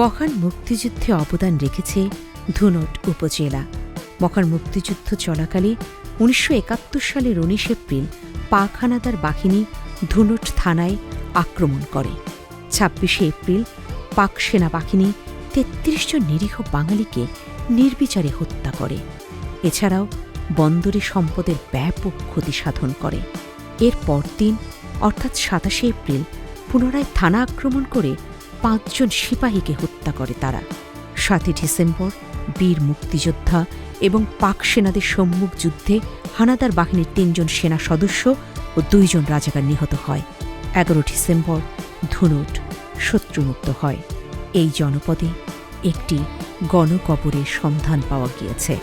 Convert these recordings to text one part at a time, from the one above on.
মহান মুক্তিযুদ্ধে অবদান রেখেছে ধুনট উপজেলা। মহান মুক্তিযুদ্ধ চলাকালে উনিশশো একাত্তর সালের উনিশ এপ্রিল পাক হানাদার বাহিনী ধুনট থানায় আক্রমণ করে। ছাব্বিশে এপ্রিল পাক সেনাবাহিনী তেত্রিশ জন নিরীহ বাঙালিকে নির্বিচারে হত্যা করে। এছাড়াও বন্দরে সম্পদের ব্যাপক ক্ষতি সাধন করে। এর পরদিন অর্থাৎ সাতাশে এপ্রিল, পুনরায় থানা আক্রমণ করে পাঁচজন সিপাহীকে হত্যা করে তারা। সাতই ডিসেম্বর বীর মুক্তিযোদ্ধা এবং পাক সেনাদের সম্মুখ যুদ্ধে হানাদার বাহিনীর তিনজন সেনা সদস্য ও দুইজন রাজাকার নিহত হয়। এগারো ডিসেম্বর ধুনুট শত্রুমুক্ত হয়। এই জনপদে একটি গণকবরের সন্ধান পাওয়া গিয়েছে।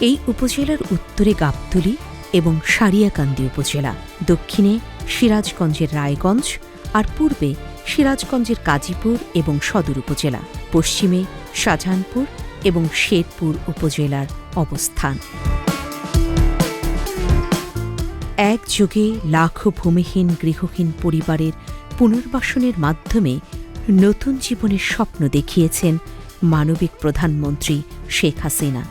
এই উপজেলার উত্তরে গাবতলী এবং সারিয়াকান্দি উপজেলা, দক্ষিণে সিরাজগঞ্জের রায়গঞ্জ আর পূর্বে সিরাজগঞ্জের কাজীপুর এবং সদর উপজেলা, পশ্চিমে শাহজাহানপুর এবং শেরপুর উপজেলার অবস্থান। এক যুগে লাখো ভূমিহীন গৃহহীন পরিবারের পুনর্বাসনের মাধ্যমে নতুন জীবনের স্বপ্ন দেখিয়েছেন মানবিক প্রধানমন্ত্রী শেখ হাসিনা।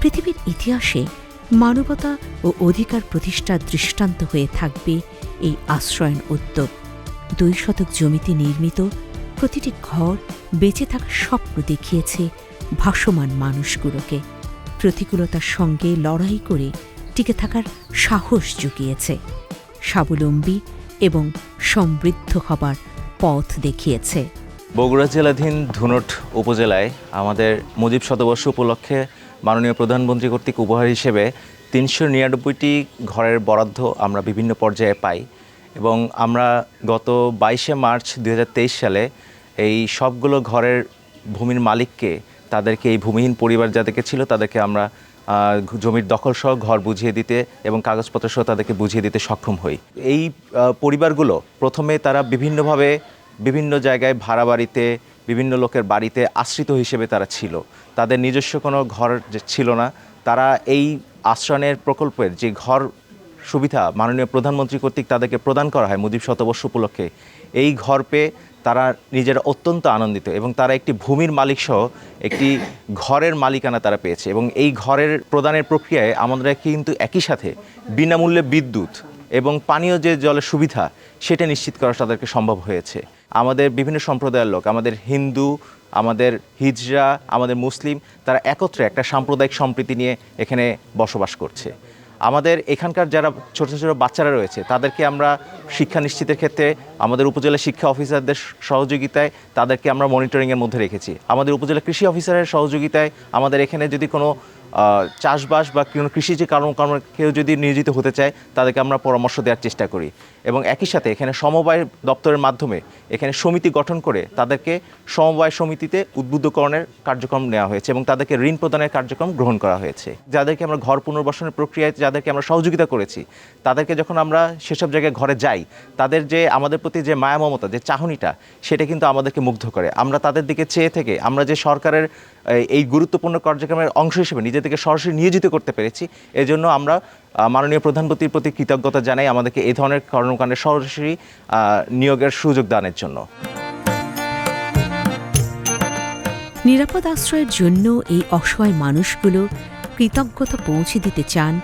পৃথিবীর ইতিহাসে মানবতা ও অধিকার প্রতিষ্ঠার দৃষ্টান্ত হয়ে থাকবে এই আশ্রয়ন উদ্যোগ। দুই শতক জমিতে নির্মিত প্রতিটি ঘর বেঁচে থাকার স্বপ্ন দেখিয়েছে ভাসমান মানুষগুলোকে। প্রতিকূলতার সঙ্গে লড়াই করে টিকে থাকার সাহস জুগিয়েছে। স্বাবলম্বী এবং সমৃদ্ধ হবার পথ দেখিয়েছে। বগুড়া জেলাধীন ধুনট উপজেলায় আমাদের মুজিব শতবর্ষ উপলক্ষে মাননীয় প্রধানমন্ত্রী কর্তৃক উপহার হিসেবে তিনশো নিরানব্বইটি ঘরের বরাদ্দ আমরা বিভিন্ন পর্যায়ে পাই। এবং আমরা গত বাইশে মার্চ দু হাজার তেইশ সালে এই সবগুলো ঘরের ভূমির মালিককে, তাদেরকে এই ভূমিহীন পরিবার যাদেরকে ছিল, তাদেরকে আমরা জমির দখল সহ ঘর বুঝিয়ে দিতে এবং কাগজপত্র সহ তাদেরকে বুঝিয়ে দিতে সক্ষম হই। এই পরিবারগুলো প্রথমে তারা বিভিন্নভাবে বিভিন্ন জায়গায় ভাড়া বাড়িতে, বিভিন্ন লোকের বাড়িতে আশ্রিত হিসেবে তারা ছিল। তাদের নিজস্ব কোনো ঘর ছিল না, তারা এই আশ্রয়নের প্রকল্পের যে ঘর সুবিধা মাননীয় প্রধানমন্ত্রী কর্তৃক তাদেরকে প্রদান করা হয় মুজিব শতবর্ষ উপলক্ষে। এই ঘর পেয়ে তারা নিজেরা অত্যন্ত আনন্দিত এবং তারা একটি ভূমির মালিক সহ একটি ঘরের মালিকানা তারা পেয়েছে এবং এই ঘরের প্রদানের প্রক্রিয়ায় আমরা কিন্তু একই সাথে বিনামূল্যে বিদ্যুৎ এবং পানীয় যে জলের সুবিধা, সেটা নিশ্চিত করা তাদেরকে সম্ভব হয়েছে। আমাদের বিভিন্ন সম্প্রদায়ের লোক, আমাদের হিন্দু, আমাদের হিজরা, আমাদের মুসলিম, তারা একত্রে একটা সাম্প্রদায়িক সম্প্রীতি নিয়ে এখানে বসবাস করছে। আমাদের এখানকার যারা ছোট ছোট বাচ্চারা রয়েছে, তাদেরকে আমরা শিক্ষা নিশ্চিতের ক্ষেত্রে, আমাদের উপজেলা শিক্ষা অফিসারদের সহযোগিতায় তাদেরকে আমরা মনিটরিংয়ের মধ্যে রেখেছি। আমাদের উপজেলা কৃষি অফিসারের সহযোগিতায় আমাদের এখানে যদি কোনো চাষবাস বা কোনো কৃষি কৃষিজ কারণ কেউ যদি নিয়োজিত হতে চায়, তাদেরকে আমরা পরামর্শ দেওয়ার চেষ্টা করি। এবং একই সাথে এখানে সমবায় দপ্তরের মাধ্যমে এখানে সমিতি গঠন করে তাদেরকে সমবায় সমিতিতে উদ্বুদ্ধকরণের কার্যক্রম নেওয়া হয়েছে এবং তাদেরকে ঋণ প্রদানের কার্যক্রম গ্রহণ করা হয়েছে। যাদেরকে আমরা ঘর পুনর্বাসনের প্রক্রিয়ায় যাদেরকে আমরা সহযোগিতা করেছি, তাদেরকে যখন আমরা সেসব জায়গায় ঘরে যাই, তাদের যে আমাদের প্রতি যে মায়া মমতা যে চাহনিটা, সেটা কিন্তু আমাদেরকে মুগ্ধ করে। আমরা তাদের দিকে চেয়ে থেকে আমরা যে সরকারের এই- গুরুত্বপূর্ণ কার্যক্রমের অংশ হিসেবে নিজেদেরকে সরাসরি নিয়োজিত করতে পেরেছি, এজন্য আমরা মাননীয় প্রধানমন্ত্রীর প্রতি কৃতজ্ঞতা জানাই আমাদেরকে এই ধরনের কর্মকাণ্ডে সরাসরি নিয়োগের সুযোগ দানের জন্য। নিরাপদ আশ্রয়ের জন্য এই অসহায় মানুষগুলো কৃতজ্ঞতা পৌঁছে দিতে চান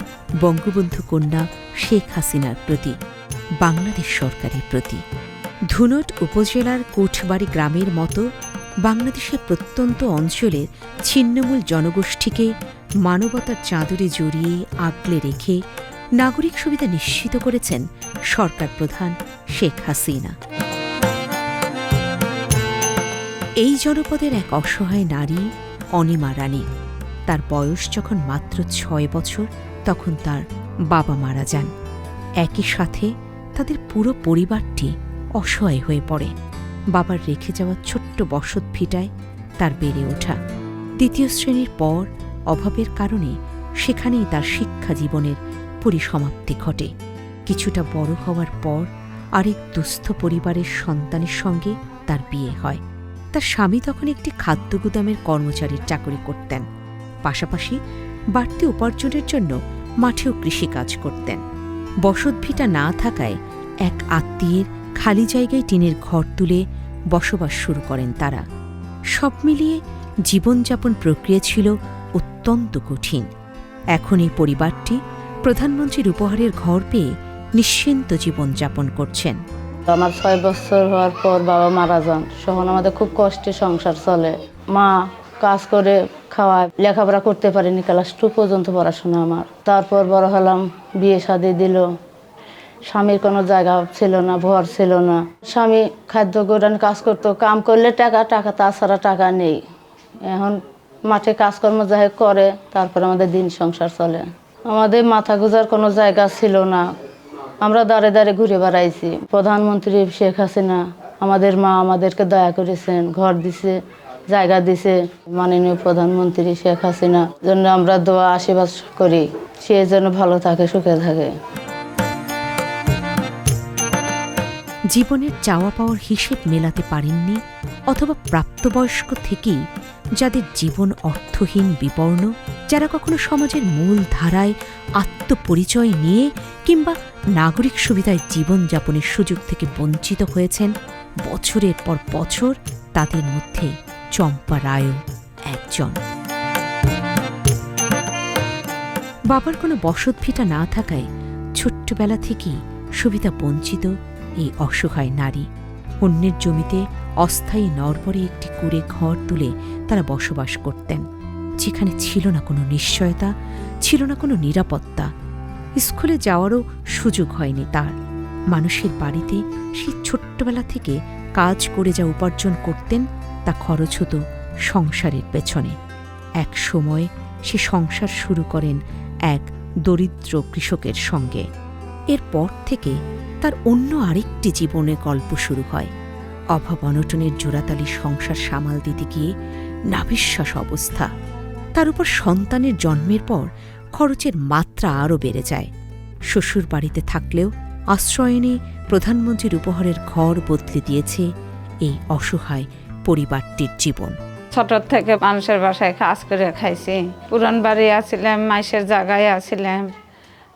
বঙ্গবন্ধু কন্যা শেখ হাসিনার প্রতি, বাংলাদেশ সরকারের প্রতি। ধুনট উপজেলার কোঠবাড়ি গ্রামের মতো বাংলাদেশের প্রত্যন্ত অঞ্চলের ছিন্নমূল জনগোষ্ঠীকে মানবতার চাদরে জড়িয়ে আগলে রেখে নাগরিক সুবিধা নিশ্চিত করেছেন সরকার প্রধান শেখ হাসিনা। এই জনপদের এক অসহায় নারী অনিমা রানী। তার বয়স যখন মাত্র ছয় বছর, তখন তার বাবা মারা যান। একই সাথে তাদের পুরো পরিবারটি অসহায় হয়ে পড়ে। বাবার রেখে যাওয়া ছোট্ট বসত ভিটায় তার বেড়ে ওঠা। দ্বিতীয় শ্রেণির পর অভাবের কারণে সেখানেই তার শিক্ষা জীবনের পরিসমাপ্তি ঘটে। কিছুটা বড় হওয়ার পর আরেক দুস্থ পরিবারের সন্তানের সঙ্গে তার বিয়ে হয়। তার স্বামী তখন একটি খাদ্য গুদামের কর্মচারীর চাকরি করতেন। পাশাপাশি বাড়তি উপার্জনের জন্য মাঠেও কৃষিকাজ করতেন। বসতভিটা না থাকায় এক আত্মীয়ের খালি জায়গায় টিনের ঘর তুলে বসবাস শুরু করেন তারা। সব মিলিয়ে জীবনযাপন প্রক্রিয়া ছিল অত্যন্ত কঠিন। এখন এই পরিবারটি প্রধানমন্ত্রীর উপহারের ঘর পেয়ে নিশ্চিন্ত জীবনযাপন করছেন। আমার ছয় বছর হওয়ার পর বাবা মারা যান। তখন আমাদের খুব কষ্টে সংসার চলে। মা কাজ করে খাওয়া লেখাপড়া করতে পারিনি ক্লাস টু পর্যন্ত পড়াশোনা আমার। তারপর বড় হলাম, বিয়ে শাদি দিল। স্বামীর কোনো জায়গা ছিল না ভর ছিল না। স্বামী খাদ্য গোডান কাজ করতো, কাম করলে টাকা টাকা, তাছাড়া টাকা নেই। এখন মাঠে কাজকর্ম যাই করে, তারপর আমাদের দিন সংসার চলে। আমাদের মাথা গুজার কোনো জায়গা ছিল না। আমরা দাঁড়ে দাঁড়ে ঘুরে বেড়াইছি। প্রধানমন্ত্রী শেখ হাসিনা আমাদের মা আমাদেরকে দয়া করেছেন, ঘর দিছে, জায়গা দিছে। মাননীয় প্রধানমন্ত্রী শেখ হাসিনা জন্য আমরা দোয়া, আশীর্বাদ করি। সে যেন ভালো থাকে, সুখে থাকে। জীবনের চাওয়া পাওয়ার হিসেব মেলাতে পারেননি অথবা প্রাপ্তবয়স্ক থেকেই যাদের জীবন অর্থহীন বিপর্ণ যারা কখনো সমাজের মূল ধারায় আত্মপরিচয় নিয়ে কিংবা নাগরিক সুবিধায় জীবনযাপনের সুযোগ থেকে বঞ্চিত হয়েছেন, বছরের পর বছর তাদের মধ্যে চম্পা রায়ও একজন। বাবার কোনো বসতভিটা না থাকায় ছোট্টবেলা থেকেই সুবিধা বঞ্চিত এই অসহায় নারী। অন্যের জমিতে অস্থায়ী নরবরে একটি কুড়ে ঘর তুলে তারা বসবাস করতেন। যেখানে ছিল না কোনো নিশ্চয়তা, ছিল না কোনো নিরাপত্তা। স্কুলে যাওয়ারও সুযোগ হয়নি তার। মানুষের বাড়িতে সেই ছোট্টবেলা থেকে কাজ করে যা উপার্জন করতেন, তা খরচ হতো সংসারের পেছনে। এক সময় সে সংসার শুরু করেন এক দরিদ্র কৃষকের সঙ্গে। এরপর থেকে তার অন্য আরেকটি জীবনের গল্প শুরু হয়। অভাব অনটনের জোড়াতালি সংসার সামাল দিতে গিয়ে নাবিশ্বাস অবস্থা। তার উপর সন্তানের জন্মের পর খরচের মাত্রা আরও বেড়ে যায়। শ্বশুর বাড়িতে থাকলেও আশ্রয় প্রধানমন্ত্রীর উপহারের ঘর বদলে দিয়েছে এই অসহায় পরিবারটির জীবন। ছোট থেকে মানুষের বাসায় কাজ করে খাইছি। পুরান বাড়ি আছিলাম মাইসের জায়গায় আছিলাম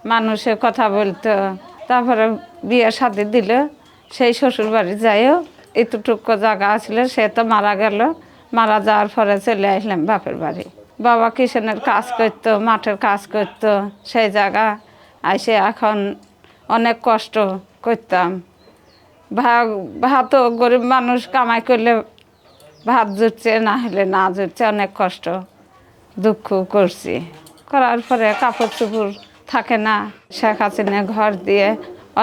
মানুষে কথা বলতো, তারপরে বিয়ে সাথে দিল, সেই শ্বশুর বাড়ি যাইও এতটুকু জায়গা আছিল সে তো মারা গেল। মারা যাওয়ার পরে চলে আসলাম বাপের বাড়ি। বাবা কিষেনের কাজ করতো, মাঠের কাজ করতো, সেই জায়গা আইসে এখন অনেক কষ্ট করতাম। ভাতও গরিব মানুষ কামাই করলে ভাত জুটছে, না হলে না জুটছে, অনেক কষ্ট, দুঃখ করছি। করার পরে কাপড় চোপড় থাকে না, শেখ হাসিনা ঘর দিয়ে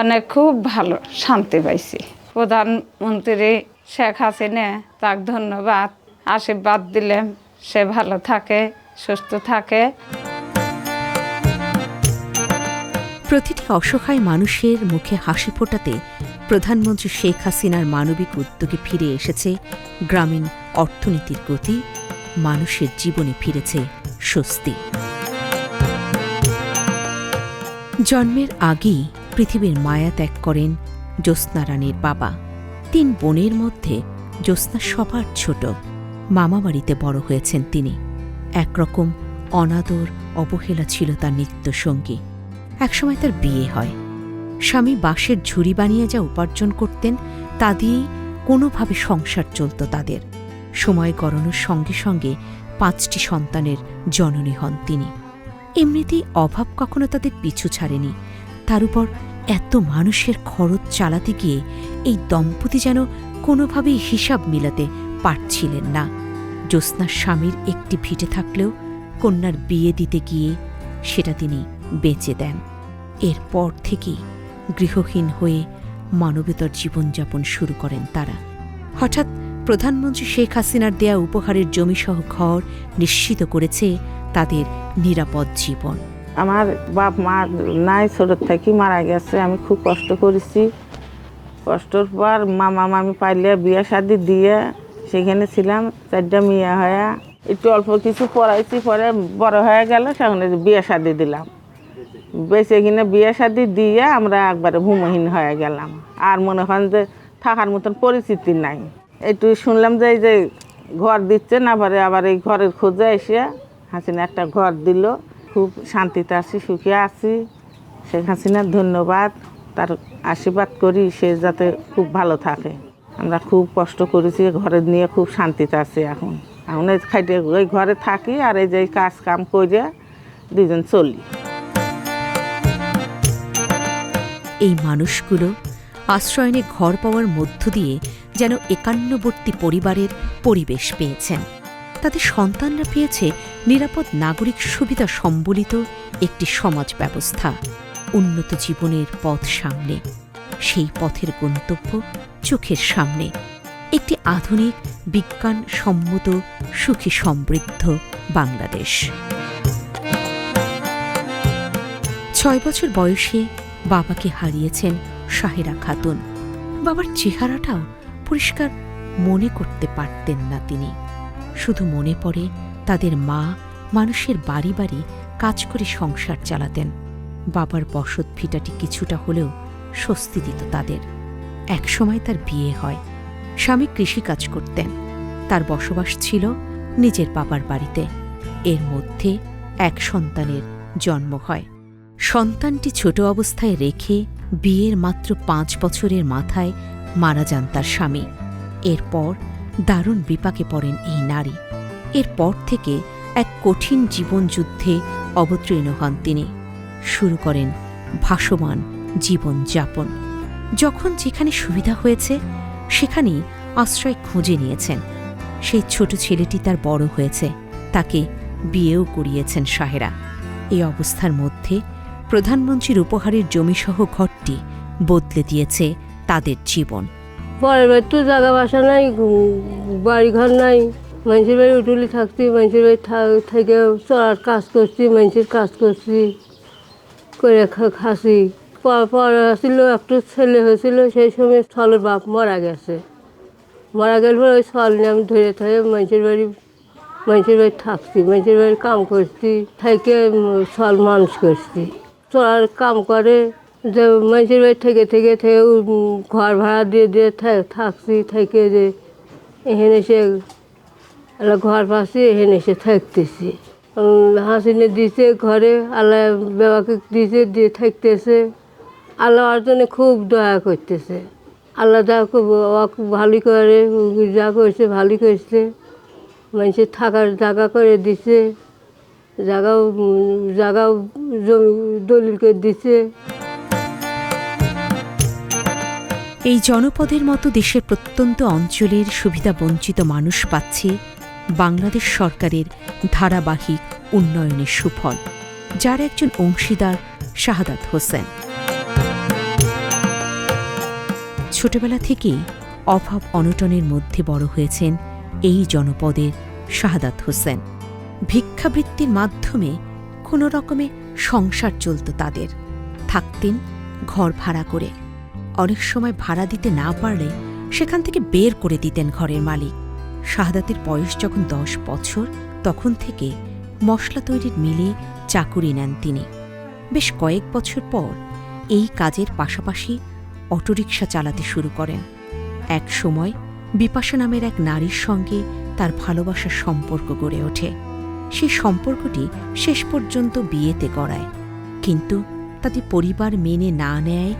অনেক খুব ভালো শান্তি পাইছি। প্রধানমন্ত্রী শেখ হাসিনা তাক ধন্যবাদ। আশীর্বাদ দিলেন সে ভালো থাকে, সুস্থ থাকে। প্রতিটি অসহায় মানুষের মুখে হাসি ফোটাতে প্রধানমন্ত্রী শেখ হাসিনার মানবিক উদ্যোগে ফিরে এসেছে গ্রামীণ অর্থনীতির গতি, মানুষের জীবনে ফিরেছে স্বস্তি। জন্মের আগেই পৃথিবীর মায়া ত্যাগ করেন জ্যোৎস্না রানীর বাবা। তিন বোনের মধ্যে জ্যোৎস্না সবার ছোট। মামাবাড়িতে বড় হয়েছেন তিনি। একরকম অনাদর, অবহেলা ছিল তার নিত্যসঙ্গী একসময় তার বিয়ে হয়। স্বামী বাঁশের ঝুড়ি বানিয়ে যা উপার্জন করতেন, তা দিয়েই কোনোভাবে সংসার চলত তাদের। সময় গড়ানোর সঙ্গে সঙ্গে পাঁচটি সন্তানের জননী হন তিনি। এমনিতেই অভাব কখনো তাদের পিছু ছাড়েনি। তার উপর এত মানুষের খরচ চালাতে গিয়ে এই দম্পতি যেন কোনোভাবেই হিসাব মিলাতে পারছিলেন না। জ্যোৎস্নার স্বামীর একটি ভিটে থাকলেও কন্যার বিয়ে দিতে গিয়ে সেটা তিনি বেচে দেন। এরপর থেকেই গৃহহীন হয়ে মানবেতর জীবনযাপন শুরু করেন তারা। হঠাৎ প্রধানমন্ত্রী শেখ হাসিনার দেয়া উপহারের জমিসহ ঘর নিশ্চিত করেছে তাদের নিরাপদ জীবন। আমার বাপ মা নাই ছোটোর থেকে মারা গেছে, আমি খুব কষ্ট করেছি। কষ্টর পর মামা মামি পাইলে বিয়ে শাদি দিয়ে সেখানে ছিলাম, চারটা মেয়ে হয়ে। একটু অল্প কিছু পড়াইছি, পরে বড় হয়ে গেল সেখানে বিয়ে শাদি দিলাম। বেঁচে কিনে বিয়ে শাদি দিয়ে আমরা একবারে ভূমহীন হয়ে গেলাম। আর মনে করেন যে থাকার মতন পরিস্থিতি নাই। একটু শুনলাম যে এই যে ঘর দিচ্ছে না, পরে আবার এই ঘরের খোঁজে এসে হাসিনা একটা ঘর দিল। খুব শান্তিতে আছি, সুখে আছি। শেখ হাসিনার ধন্যবাদ, তার আশীর্বাদ করি সে যাতে খুব ভালো থাকে। আমরা খুব কষ্ট করেছি ঘরে নিয়ে খুব শান্তিতে আছি এখন। এখন খাইতে ওই ঘরে থাকি আর এই যে কাজ কাম করে দুজন চলি। এই মানুষগুলো আশ্রয়নে ঘর পাওয়ার মধ্য দিয়ে যেন একান্নবর্তী পরিবারের পরিবেশ পেয়েছেন। তাদের সন্তানরা পেয়েছে নিরাপদ নাগরিক সুবিধা সম্বলিত একটি সমাজ ব্যবস্থা, উন্নত জীবনের পথ সামনে। সেই পথের গন্তব্য চোখের সামনে। একটি আধুনিক বিজ্ঞান সম্মত সুখী সমৃদ্ধ বাংলাদেশ। ছয় বছর বয়সে বাবাকে হারিয়েছেন সাহেরা খাতুন। বাবার চেহারাটাও পরিষ্কার মনে করতে পারতেন না তিনি। শুধু মনে পড়ে তাদের মা মানুষের বাড়ি বাড়ি কাজ করে সংসার চালাতেন। বাবার বসত ভিটাটি কিছুটা হলেও স্বস্তি দিত তাদের। একসময় তার বিয়ে হয়। স্বামী কৃষিকাজ করতেন। তার বসবাস ছিল নিজের বাবার বাড়িতে। এর মধ্যে এক সন্তানের জন্ম হয়। সন্তানটি ছোট অবস্থায় রেখে বিয়ের মাত্র পাঁচ বছরের মাথায় মারা যান তার স্বামী। এরপর দারুণ বিপাকে পড়েন এই নারী। এরপর থেকে এক কঠিন জীবনযুদ্ধে অবতীর্ণ হন তিনি। শুরু করেন ভাসমান জীবনযাপন যখন যেখানে সুবিধা হয়েছে, সেখানেই আশ্রয় খুঁজে নিয়েছেন। সেই ছোট ছেলেটি তার বড় হয়েছে, তাকে বিয়েও করিয়েছেন সাহেরা। এই অবস্থার মধ্যে প্রধানমন্ত্রীর উপহারের জমিসহ ঘরটি বদলে দিয়েছে তাদের জীবন। পরের বার তো জায়গা বাসা নাই বাড়ি ঘর নাই। মানুষের বাড়ি উঠুলি থাকছি, মানুষের বাড়ি থেকে চলার কাজ করছি, মানুষের কাজ করছি, করে খাসি। পর পর ছিল একটু ছেলে হয়েছিল, সেই সময় ছলের বাপ মারা গেছে। মারা গেল পরে ওই ছল নিয়ে আমি ধরে থাকে মানুষের বাড়ি মানুষের বাড়ি থাকছি, মানুষের বাড়ি কাম করছি, থেকে ছল মানুষ করছি। চলার কাম করে যে মানুষের বাড়ি থেকে থেকে থেকে ঘর ভাড়া দিয়ে দিয়ে থাকছি, থেকে যে এখানে এসে আল্লাহ ঘর পাচ্ছি, এখানে এসে থাকতেছি। হাসিনে দিছে ঘরে, আল্লাহ বাবাকে দিছে, দিয়ে থাকতেছে। আল্লাহ অর্জনে খুব দয়া করতেছে। আল্লাহ যা ভালোই করে, যা করছে ভালোই করছে। মানুষের থাকার জায়গা করে দিছে। জায়গাও জায়গাও জমি দলিল করে দিছে। এই জনপদের মতো দেশের প্রত্যন্ত অঞ্চলের সুবিধা বঞ্চিত মানুষ পাচ্ছে বাংলাদেশ সরকারের ধারাবাহিক উন্নয়নের সুফল, যার একজন অংশীদার শাহাদাত হোসেন। ছোটবেলা থেকেই অভাব অনটনের মধ্যে বড় হয়েছেন এই জনপদের শাহাদাত হোসেন। ভিক্ষাবৃত্তির মাধ্যমে কোনো রকমে সংসার চলত তাদের। থাকতেন ঘর ভাড়া করে। অনেক সময় ভাড়া দিতে না পারলে সেখান থেকে বের করে দিতেন ঘরের মালিক। শাহাদাতের বয়স যখন দশ বছর, তখন থেকে মশলা তৈরির মিলে চাকুরি নেন তিনি। বেশ কয়েক বছর পর এই কাজের পাশাপাশি অটোরিকশা চালাতে শুরু করেন। এক সময় বিপাশা নামের এক নারীর সঙ্গে তার ভালোবাসার সম্পর্ক গড়ে ওঠে। সেই সম্পর্কটি শেষ পর্যন্ত বিয়েতে গড়ায়। কিন্তু তাদের পরিবার মেনে না নেয়,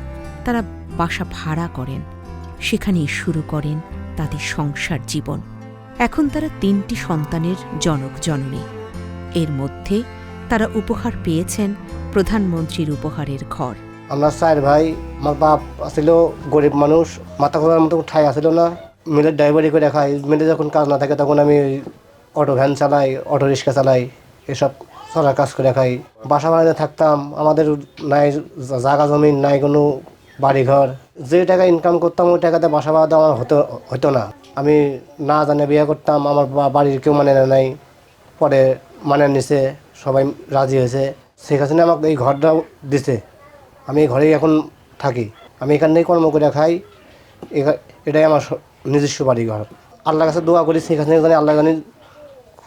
তারা বাসা ভাড়া করেন, সেখানেই শুরু করেন তাদের সংসার জীবন। এখন তারা তিনটি সন্তানের জনক জননী। এর মধ্যে তারা উপহার পেয়েছেন প্রধানমন্ত্রীর উপহারের ঘর। আমরা চার ভাই, আমার বাপ আসছিল গরিব মানুষ, মাথা খোলার মতো ঠাই আসছিল না। মিলের ড্রাইভারি করে খাই, মিলে যখন কাজ না থাকে তখন আমি অটো ভ্যান চালাই, অটো রিক্সা চালাই, এসব চলার কাজ করে খাই। বাসা বাড়িতে থাকতাম, আমাদের নাই জায়গা জমিন নাই কোনো বাড়িঘর, যে টাকা ইনকাম করতাম, ওই টাকাতে বাসা বাড়াতে আমার হতো হতো না। আমি না জানে বিয়ে করতাম, আমার বাড়ির কেউ মানে না নাই। পরে মানে নিছে, সবাই রাজি হয়েছে। শেখ হাসিনা আমাকে এই ঘরটাও দিছে। আমি এই ঘরেই এখন থাকি। আমি এখানেই কর্ম করে খাই। এটাই আমার নিজস্ব বাড়ি ঘর আল্লাহর কাছে দোয়া করি, শেখ হাসিনা জানি আল্লাহ জানি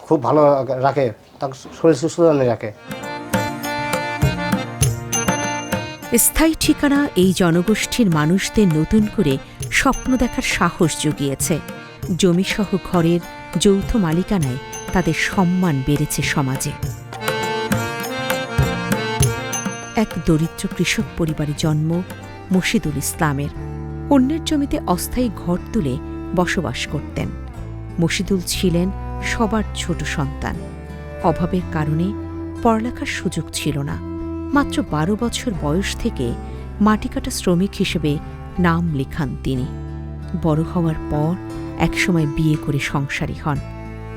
খুব ভালো রাখে তার শরীর সুস্থ জানি রাখে। স্থায়ী ঠিকানা এই জনগোষ্ঠীর মানুষদের নতুন করে স্বপ্ন দেখার সাহস জুগিয়েছে। জমিসহ ঘরের যৌথ মালিকানায় তাদের সম্মান বেড়েছে সমাজে। এক দরিদ্র কৃষক পরিবারে জন্ম মশিদুল ইসলামের। অন্যের জমিতে অস্থায়ী ঘর তুলে বসবাস করতেন। মশিদুল ছিলেন সবার ছোট সন্তান। অভাবের কারণে পড়ালেখার সুযোগ ছিল না। মাত্র বারো বছর বয়স থেকে মাটি কাটা শ্রমিক হিসেবে নাম লেখান তিনি। বড় হওয়ার পর একসময় বিয়ে করে সংসারী হন।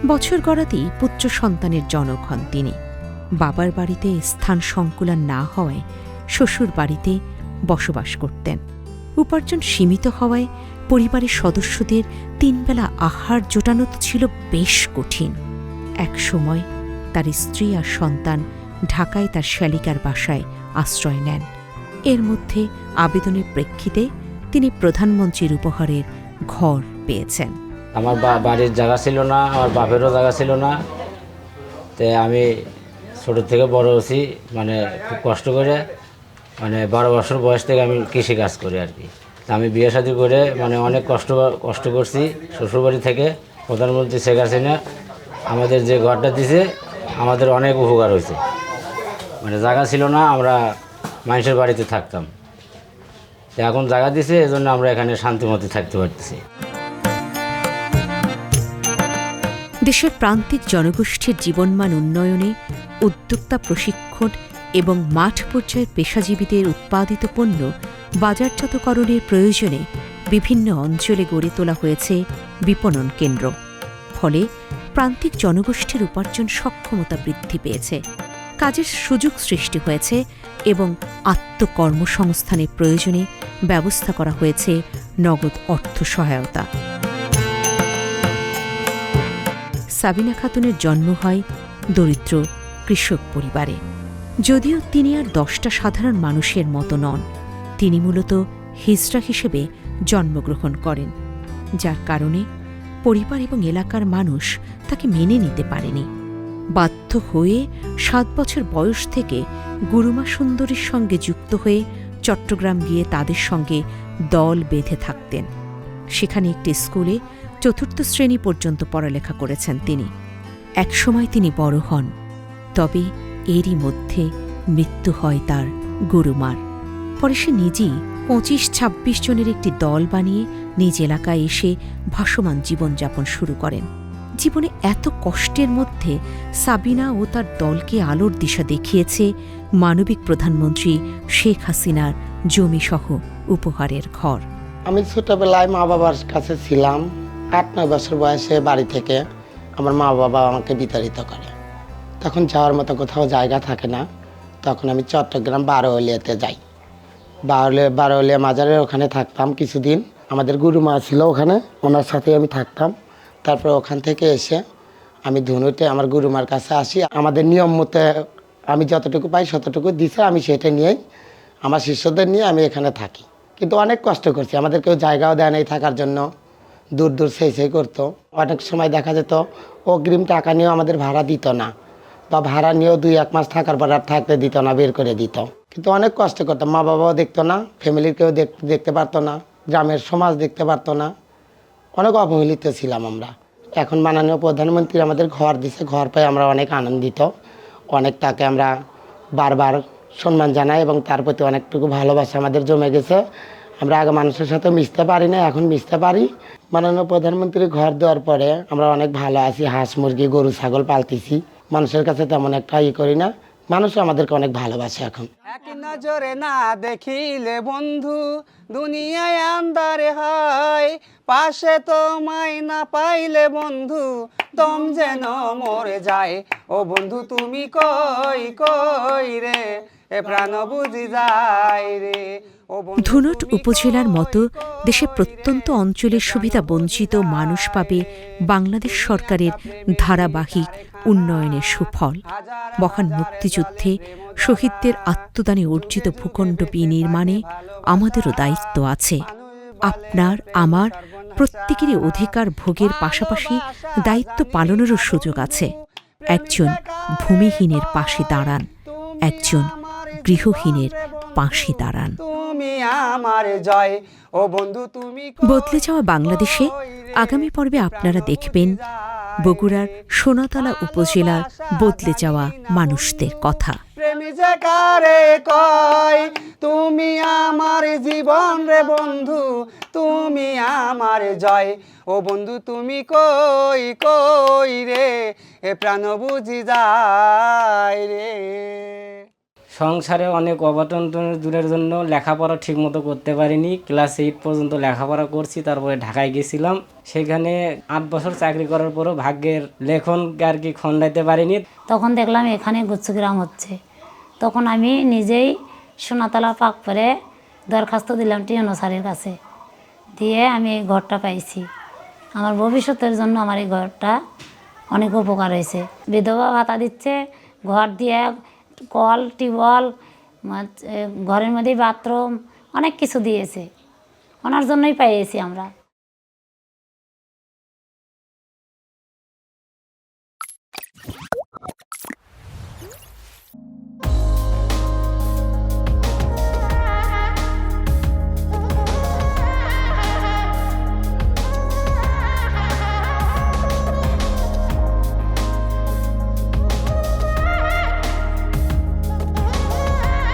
বছর গড়াতেই পুত্র সন্তানের জনক হন তিনি। বাবার বাড়িতে স্থান সংকুলান না হওয়ায় শ্বশুর বাড়িতে বসবাস করতেন। উপার্জন সীমিত হওয়ায় পরিবারের সদস্যদের তিনবেলা আহার জোটানো তো ছিল বেশ কঠিন। এক সময় তার স্ত্রী আর সন্তান ঢাকায় তার শালিকার বাসায় আশ্রয় নেন। এর মধ্যে আবেদনের প্রেক্ষিতে তিনি প্রধানমন্ত্রীর উপহারের ঘর পেয়েছেন। আমার বাড়ির জায়গা ছিল না, আমার বাপেরও জায়গা ছিল না। তো আমি ছোটো থেকে বড় হয়েছি মানে খুব কষ্ট করে মানে বারো বছর বয়স থেকে আমি কৃষি কাজ করি আর কি। তা আমি বিয়ে শাদী করে মানে অনেক কষ্ট কষ্ট করছি শ্বশুরবাড়ি থেকে, প্রধানমন্ত্রী শেখ হাসিনা আমাদের যে ঘরটা দিছে, আমাদের অনেক উপকার হয়েছে। মানে জায়গা ছিল না, আমরা মানুষের বাড়িতে থাকতাম। এখন জায়গা দিছে, এজন্য আমরা এখানে শান্তিমতে থাকতে পারতেছি। দেশের প্রান্তিক জনগোষ্ঠীর জীবনমান উন্নয়নে উদ্যোক্তা প্রশিক্ষণ এবং মাঠ পর্যায়ের পেশাজীবীদের উৎপাদিত পণ্য বাজারজাতকরণের প্রয়োজনে বিভিন্ন অঞ্চলে গড়ে তোলা হয়েছে বিপণন কেন্দ্র। ফলে প্রান্তিক জনগোষ্ঠীর উপার্জন সক্ষমতা বৃদ্ধি পেয়েছে। কাজের সুযোগ সৃষ্টি হয়েছে এবং আত্মকর্মসংস্থানের প্রয়োজনে ব্যবস্থা করা হয়েছে নগদ অর্থ সহায়তা। সাবিনা খাতুনের জন্ম হয় দরিদ্র কৃষক পরিবারে। যদিও তিনি আর দশটা সাধারণ মানুষের মতো নন, তিনি মূলত হিজড়া হিসেবে জন্মগ্রহণ করেন, যার কারণে পরিবার এবং এলাকার মানুষ তাকে মেনে নিতে পারেনি। বাধ্য হয়ে সাত বছর বয়স থেকে গুরুমা সুন্দরীর সঙ্গে যুক্ত হয়ে চট্টগ্রাম গিয়ে তাদের সঙ্গে দল বেঁধে থাকতেন। সেখানে একটি স্কুলে চতুর্থ শ্রেণি পর্যন্ত পড়ালেখা করেছেন তিনি। একসময় তিনি বড় হন, তবে এরই মধ্যে মৃত্যু হয় তার গুরুমার। পরে সে নিজেই পঁচিশ ছাব্বিশ জনের একটি দল বানিয়ে নিজ এলাকায় এসে ভাসমান জীবনযাপন শুরু করেন। জীবনে এত কষ্টের মধ্যে সাবিনা ও তার দলকে আলোর দিশা দেখিয়েছে মানবিক প্রধানমন্ত্রী শেখ হাসিনার জমিসহ উপহারের ঘর। আমি ছোটবেলায় মা বাবার কাছে ছিলাম, আট, নয় বছর বয়সে বাড়ি থেকে আমার মা বাবা আমাকে বিতাড়িত করে। তখন যাওয়ার মতো কোথাও জায়গা থাকে না, তখন আমি চট্টগ্রাম বারোলিয়াতে যাই। বারোলিয়া বারোলিয়া মাজারের ওখানে থাকতাম কিছুদিন, আমাদের গুরুমা ছিল ওখানে, ওনার সাথে আমি থাকতাম। তারপর ওখান থেকে এসে আমি ধনুতে আমার গুরুমার কাছে আসি। আমাদের নিয়ম মতো আমি যতটুকু পাই ততটুকু দিছে, আমি সেটা নিয়েই আমার শিষ্যদের নিয়ে আমি এখানে থাকি। কিন্তু অনেক কষ্ট করছি, আমাদের কেউ জায়গাও দেয় নাই থাকার জন্য, দূর দূর সেই সেই করতো। অনেক সময় দেখা যেত, অগ্রিম টাকা নিয়েও আমাদের ভাড়া দিত না, বা ভাড়া নিয়েও দুই এক মাস থাকার পর আর থাকতে দিত না, বের করে দিত। কিন্তু অনেক কষ্ট করতাম মা বাবাও দেখতো না ফ্যামিলির কেউ দেখতে পারতো না, গ্রামের সমাজ দেখতে পারতো না। অনেক অবহেলিত ছিলাম আমরা। এখন মাননীয় প্রধানমন্ত্রী আমাদের ঘর দিছে, ঘর পেয়ে আমরা অনেক আনন্দিত। অনেক তাকে আমরা বারবার সম্মান জানাই এবং তার প্রতি অনেকটুকু ভালোবাসা আমাদের জমে গেছে। আমরা আগে মানুষের সাথে মিশতে পারি না, এখন মিশতে পারি। মাননীয় প্রধানমন্ত্রী ঘর দেওয়ার পরে আমরা অনেক ভালো আছি, হাঁস মুরগি, গরু, ছাগল পালতেছি। মানুষের কাছে তেমন একটা ই করি না। মানুষ আমাদেরকে অনেক ভালোবাসে এখন। এক নজরে না দেখিলে বন্ধু দুনিয়ায় আন্দারে হয়। পাশে তোমায় না পাইলে বন্ধু দম যেন মরে যায়। ও বন্ধু তুমি কই কই রে? এ প্রাণ বুঝি যায় রে। ধুনট উপজেলার মতো দেশে প্রত্যন্ত অঞ্চলের সুবিধা বঞ্চিত মানুষ পাবে বাংলাদেশ সরকারের ধারাবাহিক উন্নয়নের সুফল। মহান মুক্তিযুদ্ধে শহীদদের আত্মদানে অর্জিত ভূখণ্ড বিনির্মাণে আমাদেরও দায়িত্ব আছে। আপনার, আমার, প্রত্যেকেরই অধিকার ভোগের পাশাপাশি দায়িত্ব পালনেরও সুযোগ আছে। একজন ভূমিহীনের পাশে দাঁড়ান। একজন গৃহহীনের পাশে দাঁড়ান। তুমি আমার জয়। ও বন্ধু তুমি বদলে যাওয়া বাংলাদেশে আগামী পর্বে আপনারা দেখবেন বগুড়ার সোনাতলা উপজেলার বদলে যাওয়া মানুষদের কথা। তুমি আমার জীবন রে বন্ধু তুমি আমার জয়। ও বন্ধু তুমি কই কই রে এ প্রাণ বুঝি যায় রে। সংসারে অনেক অবটন দূরের জন্য লেখাপড়া ঠিকমতো করতে পারিনি। ক্লাস এইট পর্যন্ত লেখাপড়া করছি, তারপরে ঢাকায় গেছিলাম। সেখানে আট বছর চাকরি করার পরও ভাগ্যের লেখন আর কি খণ্ডাইতে পারিনি। তখন দেখলাম এখানে গুচ্ছগ্রাম হচ্ছে। তখন আমি নিজেই সোনাতলা পাক করে দরখাস্ত দিলাম টিএনও স্যারের কাছে। দিয়ে আমি এই ঘরটা পাইছি। আমার ভবিষ্যতের জন্য আমার এই ঘরটা অনেক উপকার হয়েছে। বিধবা ভাতা দিচ্ছে, ঘর দিয়ে কল টিউবওয়েল ঘরের মধ্যেই বাথরুম অনেক কিছু দিয়েছে। ওনার জন্যই পাইয়েছি আমরা।